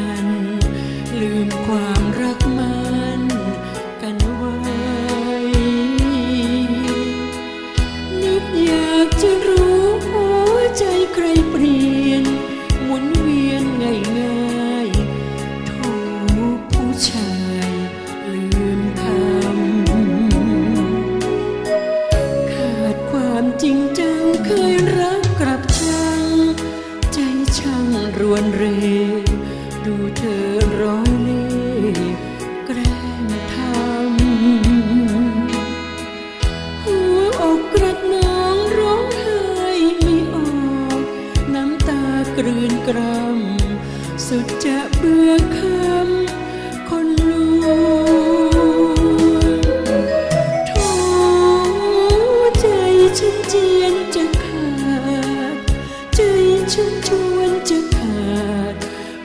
ัน ลืมความรักมันกันไว้นึกอยากจะรู้หัวใจใครเปลี่ยนหมุนเวียนง่ายง่ายถูกผู้ชายลืมคำขาดความจริงจังเคยรักกลับช่งใจช่างรวนเร กลืนกรำสุดจะเบื่อคำคนลวงโถใจฉันเจียนจะขาด ใจฉันชวนจะขาด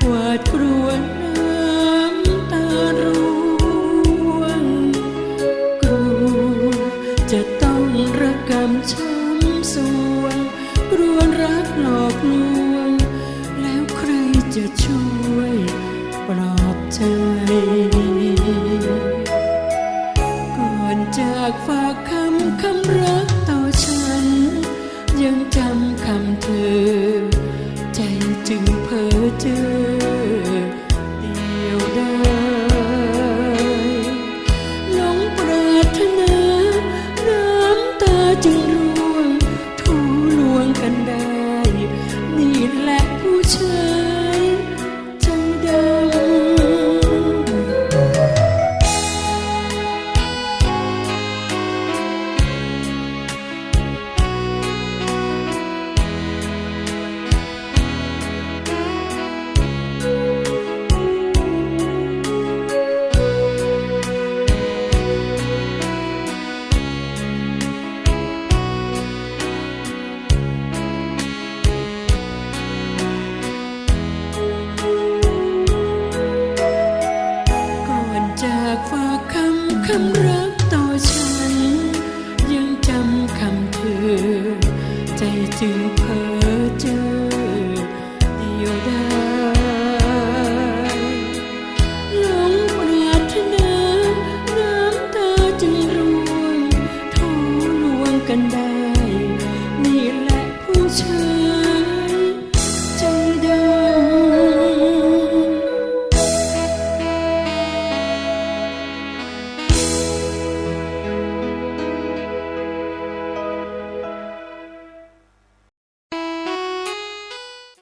หวาดกลัวน้ำตาร่วงกลัวจะต้องระกำช้ำสวงกลัวรักหลอกลวง จะช่วยปลอบใจ ก่อนจากฝากคำคำรักต่อฉัน ยังจำคำเธอ ใจจึงเพ้อเจอำ